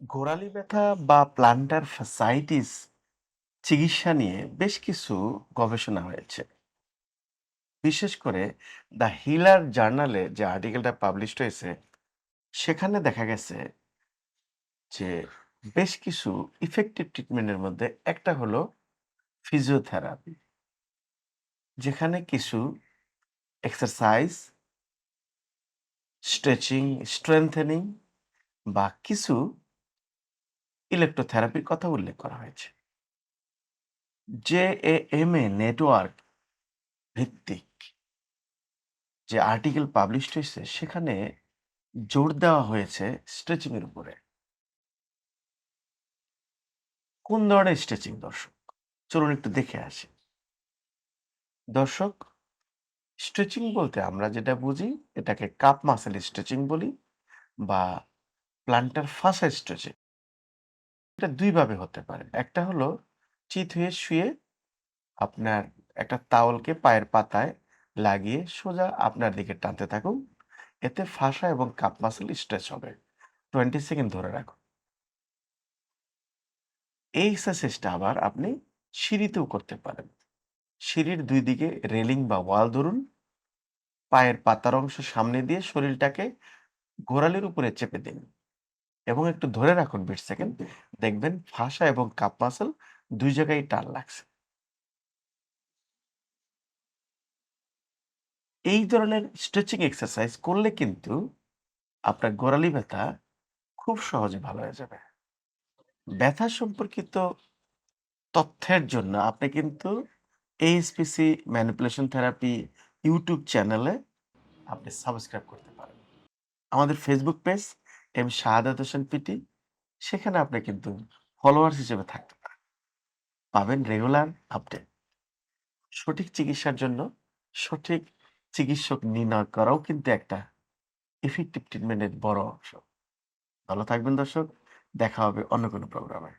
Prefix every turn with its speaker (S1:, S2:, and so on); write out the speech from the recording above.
S1: গোড়ালি ব্যথা বা প্লান্টার ফ্যাসাইটিস চিকিৎসা নিয়ে বেশ কিছু গবেষণা হয়েছে। বিশেষ করে দ্য হিলার জার্নালে যে আর্টিকেলটা পাবলিশড হয়েছে, সেখানে দেখা গেছে যে বেশ কিছু ইফেক্টিভ ট্রিটমেন্টের মধ্যে একটা হলো ফিজিওথেরাপি যেখানে কিছু এক্সারসাইজ স্ট্রেচিং স্ট্রেংথেনিং বা কিছু ইলেকট্রোথেরাপির কথা উল্লেখ করা হয়েছে। জে এম এ নেটওয়ার্ক ভিত্তিক যে আর্টিকেল পাবলিশড হয়েছে, সেখানে জোর দেওয়া হয়েছে স্ট্রেচিং এর উপরে। কোন ধরনের স্ট্রেচিং দর্শক? চলুন একটু দেখে আসি। দর্শক স্ট্রেচিং বলতে আমরা যেটা বুঝি, এটাকে কাপ মাসেল স্ট্রেচিং বলি বা প্লান্টার ফাসা স্ট্রেচিং এটা দুইভাবে হতে পারে। একটা হলো চিত হয়ে শুয়ে আপনার একটা তাওলকে পায়ের পাতায় লাগিয়ে সোজা আপনার দিকে টানতে থাকুন। এতে ফাঁসা এবং কাপ মাসেল স্ট্রেচ হবে। টোয়েন্টি সেকেন্ড ধরে রাখুন। এই এক্সারসাইজটা আবার আপনি সিঁড়িতেও করতে পারেন। সিঁড়ির দুই দিকে রেলিং বা ওয়াল ধরুন। পায়ের পাতার অংশ সামনে দিয়ে শরীরটাকে গোড়ালির উপরে চেপে দিন। এবং একটু ধরে রাখুন বিশ সেকেন্ড। দেখবেন ফাঁসা এবং কাপ মাসেল দুই জায়গায় টান লাগছে। এই ধরনের স্ট্রেচিং এক্সারসাইজ করলে কিন্তু আপনার গোড়ালি ব্যথা খুব সহজে ভালো হয়ে যাবে। ব্যথা সম্পর্কিত তথ্যের জন্য আপনি কিন্তু এইচপিসি ম্যানিপুলেশন থেরাপি ইউটিউব চ্যানেলে আপনি সাবস্ক্রাইব করতে পারেন। আমাদের Facebook page M Shahadat Hossain PT, সেখানে আপনি কিন্তু ফলোয়ার্স হিসেবে থাকতে পারেন। পাবেন রেগুলার আপডেট সঠিক চিকিৎসার জন্য সঠিক চিকিৎসক নির্ণয় করাও কিন্তু একটা ইফেক্টিভ ট্রিটমেন্টের বড় অংশ। ভালো থাকবেন দর্শক, দেখা হবে অন্য কোনো প্রোগ্রামে